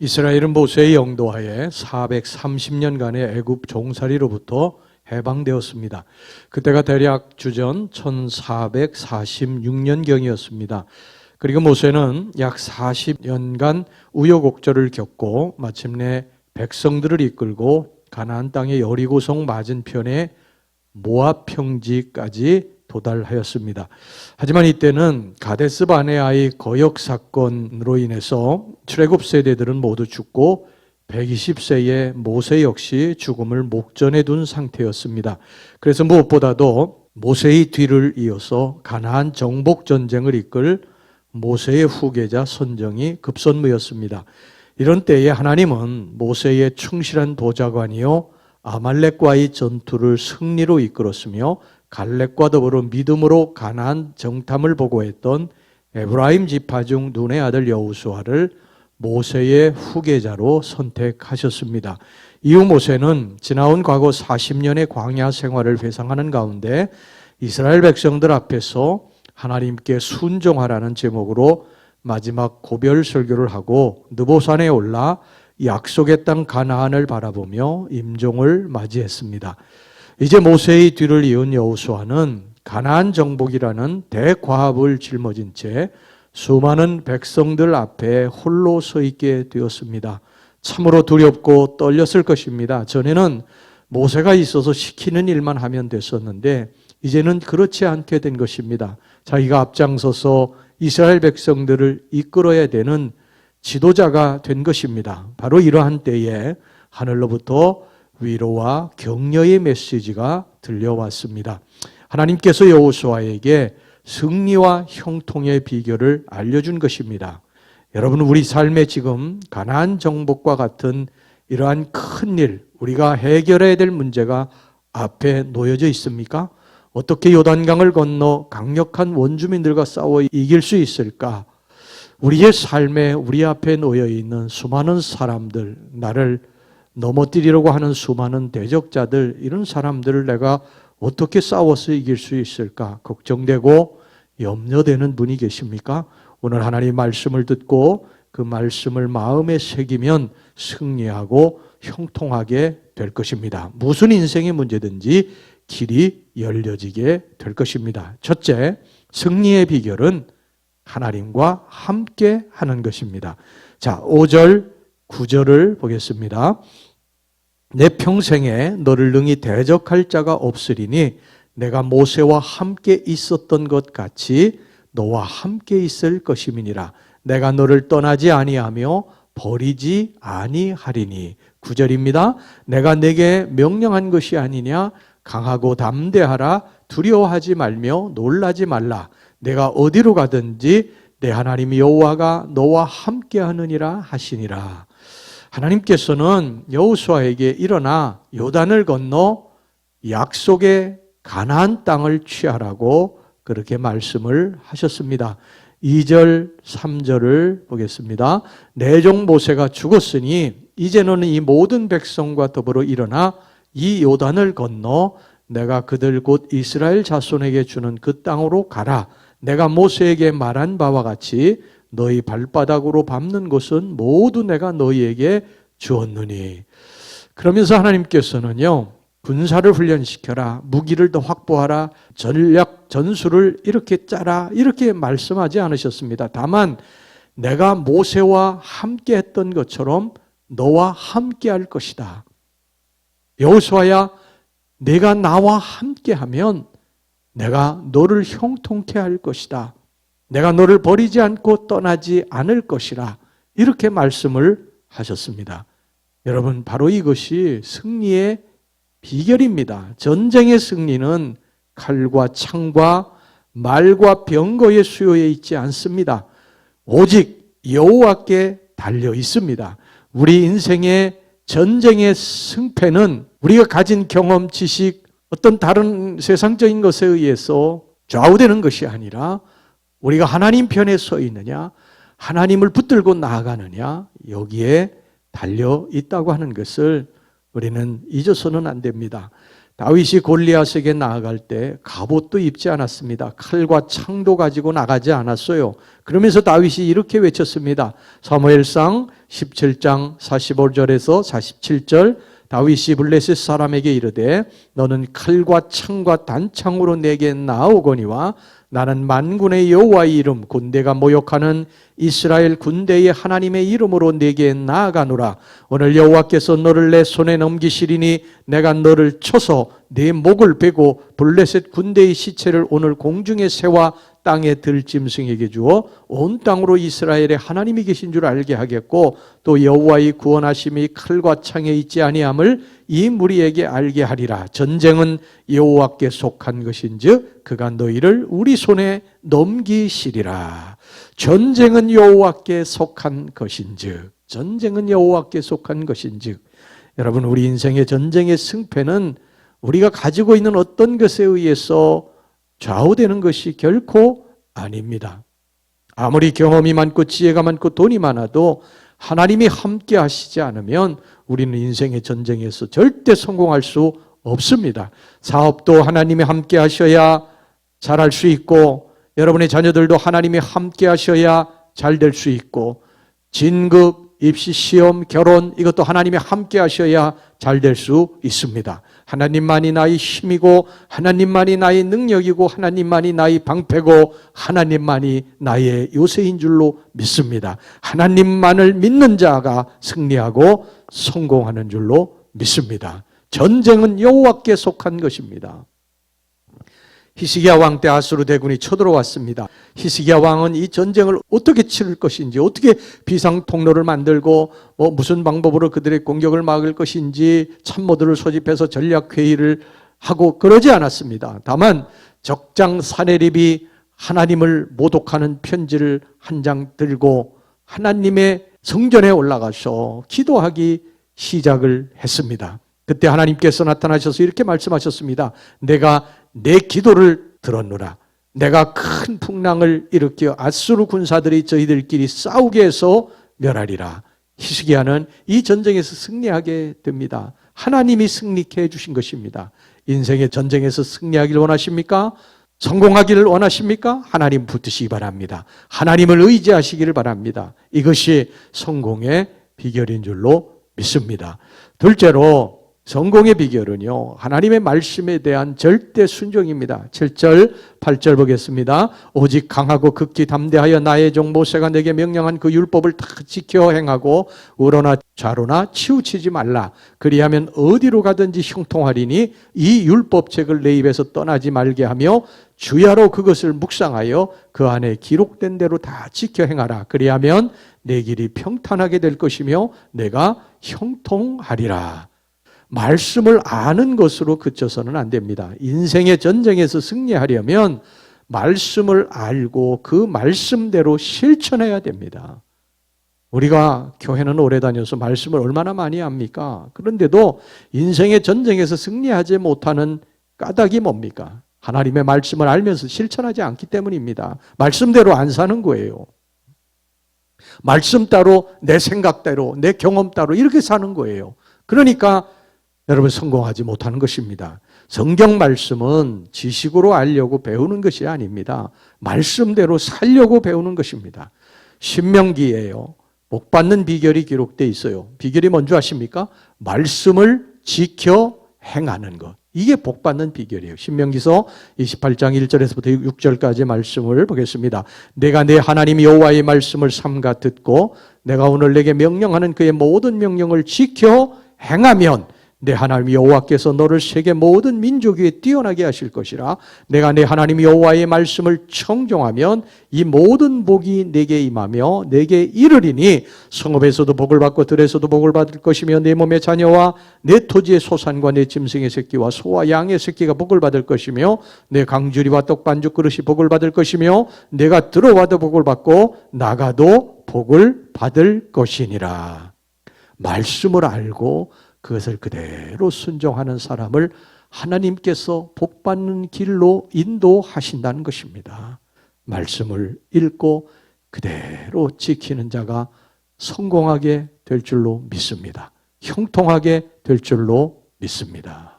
이스라엘은 모세의 영도하에 430년간의 애굽 종살이로부터 해방되었습니다. 그때가 대략 주전 1446년경이었습니다. 그리고 모세는 약 40년간 우여곡절을 겪고 마침내 백성들을 이끌고 가나안 땅의 여리고성 맞은편에 모압 평지까지 도달하였습니다. 하지만 이때는 가데스 바네아의 거역 사건으로 인해서 출애굽 세대들은 모두 죽고 120세의 모세 역시 죽음을 목전에 둔 상태였습니다. 그래서 무엇보다도 모세의 뒤를 이어서 가나안 정복 전쟁을 이끌 모세의 후계자 선정이 급선무였습니다. 이런 때에 하나님은 모세의 충실한 보좌관이요 아말렉과의 전투를 승리로 이끌었으며 갈렙과 더불어 믿음으로 가나안 정탐을 보고했던 에브라임 지파 중 눈의 아들 여우수아를 모세의 후계자로 선택하셨습니다. 이후 모세는 지나온 과거 40년의 광야 생활을 회상하는 가운데 이스라엘 백성들 앞에서 하나님께 순종하라는 제목으로 마지막 고별 설교를 하고 느보산에 올라 약속의 땅 가나안을 바라보며 임종을 맞이했습니다. 이제 모세의 뒤를 이은 여호수아는 가나안 정복이라는 대과업을 짊어진 채 수많은 백성들 앞에 홀로 서 있게 되었습니다. 참으로 두렵고 떨렸을 것입니다. 전에는 모세가 있어서 시키는 일만 하면 됐었는데 이제는 그렇지 않게 된 것입니다. 자기가 앞장서서 이스라엘 백성들을 이끌어야 되는 지도자가 된 것입니다. 바로 이러한 때에 하늘로부터 위로와 격려의 메시지가 들려왔습니다. 하나님께서 여호수아에게 승리와 형통의 비결을 알려준 것입니다. 여러분 우리 삶에 지금 가나안 정복과 같은 이러한 큰 일, 우리가 해결해야 될 문제가 앞에 놓여져 있습니까? 어떻게 요단강을 건너 강력한 원주민들과 싸워 이길 수 있을까? 우리의 삶에 우리 앞에 놓여 있는 수많은 사람들, 나를 넘어뜨리려고 하는 수많은 대적자들, 이런 사람들을 내가 어떻게 싸워서 이길 수 있을까? 걱정되고 염려되는 분이 계십니까? 오늘 하나님 말씀을 듣고 그 말씀을 마음에 새기면 승리하고 형통하게 될 것입니다. 무슨 인생의 문제든지 길이 열려지게 될 것입니다. 첫째, 승리의 비결은 하나님과 함께 하는 것입니다. 자, 5절, 9절을 보겠습니다. 내 평생에 너를 능히 대적할 자가 없으리니 내가 모세와 함께 있었던 것 같이 너와 함께 있을 것임이니라. 내가 너를 떠나지 아니하며 버리지 아니하리니. 9절입니다. 내가 내게 명령한 것이 아니냐 강하고 담대하라 두려워하지 말며 놀라지 말라. 내가 어디로 가든지 내 하나님 여호와가 너와 함께 하느니라 하시니라. 하나님께서는 여호수아에게 일어나 요단을 건너 약속의 가나안 땅을 취하라고 그렇게 말씀을 하셨습니다. 2절, 3절을 보겠습니다. 내종 모세가 죽었으니 이제는 이 모든 백성과 더불어 일어나 이 요단을 건너 내가 그들 곧 이스라엘 자손에게 주는 그 땅으로 가라. 내가 모세에게 말한 바와 같이 너희 발바닥으로 밟는 것은 모두 내가 너희에게 주었느니. 그러면서 하나님께서는요, 군사를 훈련시켜라, 무기를 더 확보하라, 전략, 전술을 이렇게 짜라, 이렇게 말씀하지 않으셨습니다. 다만, 내가 모세와 함께 했던 것처럼 너와 함께 할 것이다. 여호수아야, 내가 나와 함께 하면 내가 너를 형통케 할 것이다. 내가 너를 버리지 않고 떠나지 않을 것이라. 이렇게 말씀을 하셨습니다. 여러분, 바로 이것이 승리의 비결입니다. 전쟁의 승리는 칼과 창과 말과 병거의 수요에 있지 않습니다. 오직 여호와께 달려 있습니다. 우리 인생의 전쟁의 승패는 우리가 가진 경험, 지식, 어떤 다른 세상적인 것에 의해서 좌우되는 것이 아니라 우리가 하나님 편에 서 있느냐, 하나님을 붙들고 나아가느냐, 여기에 달려 있다고 하는 것을 우리는 잊어서는 안 됩니다. 다윗이 골리앗에게 나아갈 때 갑옷도 입지 않았습니다. 칼과 창도 가지고 나가지 않았어요. 그러면서 다윗이 이렇게 외쳤습니다. 사무엘상 17장 45절에서 47절 다윗이 블레셋 사람에게 이르되 너는 칼과 창과 단창으로 내게 나오거니와 나는 만군의 여호와의 이름 군대가 모욕하는 이스라엘 군대의 하나님의 이름으로 내게 나아가노라. 오늘 여호와께서 너를 내 손에 넘기시리니 내가 너를 쳐서 네 목을 베고 블레셋 군대의 시체를 오늘 공중에 세워 땅에 들 짐승에게 주어 온 땅으로 이스라엘의 하나님이 계신 줄 알게 하겠고 또 여호와의 구원하심이 칼과 창에 있지 아니함을 이 무리에게 알게 하리라. 전쟁은 여호와께 속한 것인즉 그가 너희를 우리 손에 넘기시리라. 전쟁은 여호와께 속한 것인즉 전쟁은 여호와께 속한 것인즉. 여러분 우리 인생의 전쟁의 승패는 우리가 가지고 있는 어떤 것에 의해서 좌우되는 것이 결코 아닙니다. 아무리 경험이 많고 지혜가 많고 돈이 많아도 하나님이 함께 하시지 않으면 우리는 인생의 전쟁에서 절대 성공할 수 없습니다. 사업도 하나님이 함께 하셔야 잘할 수 있고 여러분의 자녀들도 하나님이 함께 하셔야 잘 될 수 있고 진급, 입시, 시험, 결혼 이것도 하나님이 함께 하셔야 잘 될 수 있습니다. 하나님만이 나의 힘이고 하나님만이 나의 능력이고 하나님만이 나의 방패고 하나님만이 나의 요새인 줄로 믿습니다. 하나님만을 믿는 자가 승리하고 성공하는 줄로 믿습니다. 전쟁은 여호와께 속한 것입니다. 히스기야 왕 때 아수르 대군이 쳐들어왔습니다. 히스기야 왕은 이 전쟁을 어떻게 치를 것인지, 어떻게 비상 통로를 만들고 뭐 무슨 방법으로 그들의 공격을 막을 것인지 참모들을 소집해서 전략 회의를 하고 그러지 않았습니다. 다만 적장 사내립이 하나님을 모독하는 편지를 한 장 들고 하나님의 성전에 올라가서 기도하기 시작을 했습니다. 그때 하나님께서 나타나셔서 이렇게 말씀하셨습니다. 내가 내 기도를 들었노라. 내가 큰 풍랑을 일으켜 아수르 군사들이 저희들끼리 싸우게 해서 멸하리라. 히스기야는 이 전쟁에서 승리하게 됩니다. 하나님이 승리케 해주신 것입니다. 인생의 전쟁에서 승리하기를 원하십니까? 성공하기를 원하십니까? 하나님 붙으시기 바랍니다. 하나님을 의지하시기를 바랍니다. 이것이 성공의 비결인 줄로 믿습니다. 둘째로 성공의 비결은요, 하나님의 말씀에 대한 절대 순종입니다. 7절, 8절 보겠습니다. 오직 강하고 극히 담대하여 나의 종 모세가 내게 명령한 그 율법을 다 지켜 행하고 우로나 좌로나 치우치지 말라. 그리하면 어디로 가든지 형통하리니 이 율법책을 내 입에서 떠나지 말게 하며 주야로 그것을 묵상하여 그 안에 기록된 대로 다 지켜 행하라. 그리하면 내 길이 평탄하게 될 것이며 내가 형통하리라. 말씀을 아는 것으로 그쳐서는 안 됩니다. 인생의 전쟁에서 승리하려면 말씀을 알고 그 말씀대로 실천해야 됩니다. 우리가 교회는 오래 다녀서 말씀을 얼마나 많이 합니까? 그런데도 인생의 전쟁에서 승리하지 못하는 까닭이 뭡니까? 하나님의 말씀을 알면서 실천하지 않기 때문입니다. 말씀대로 안 사는 거예요. 말씀 따로, 내 생각대로, 내 경험 따로 이렇게 사는 거예요. 그러니까 여러분 성공하지 못하는 것입니다. 성경 말씀은 지식으로 알려고 배우는 것이 아닙니다. 말씀대로 살려고 배우는 것입니다. 신명기에요. 복 받는 비결이 기록되어 있어요. 비결이 뭔지 아십니까? 말씀을 지켜 행하는 것. 이게 복 받는 비결이에요. 신명기서 28장 1절에서부터 6절까지 말씀을 보겠습니다. 내가 내 하나님 여호와의 말씀을 삼가 듣고 내가 오늘 내게 명령하는 그의 모든 명령을 지켜 행하면 내 하나님 여호와께서 너를 세계 모든 민족 위에 뛰어나게 하실 것이라. 내가 내 하나님 여호와의 말씀을 청종하면 이 모든 복이 내게 임하며 내게 이르리니 성읍에서도 복을 받고 들에서도 복을 받을 것이며 내 몸의 자녀와 내 토지의 소산과 내 짐승의 새끼와 소와 양의 새끼가 복을 받을 것이며 내 강주리와 떡반죽 그릇이 복을 받을 것이며 내가 들어와도 복을 받고 나가도 복을 받을 것이니라. 말씀을 알고 그것을 그대로 순종하는 사람을 하나님께서 복받는 길로 인도하신다는 것입니다. 말씀을 읽고 그대로 지키는 자가 성공하게 될 줄로 믿습니다. 형통하게 될 줄로 믿습니다.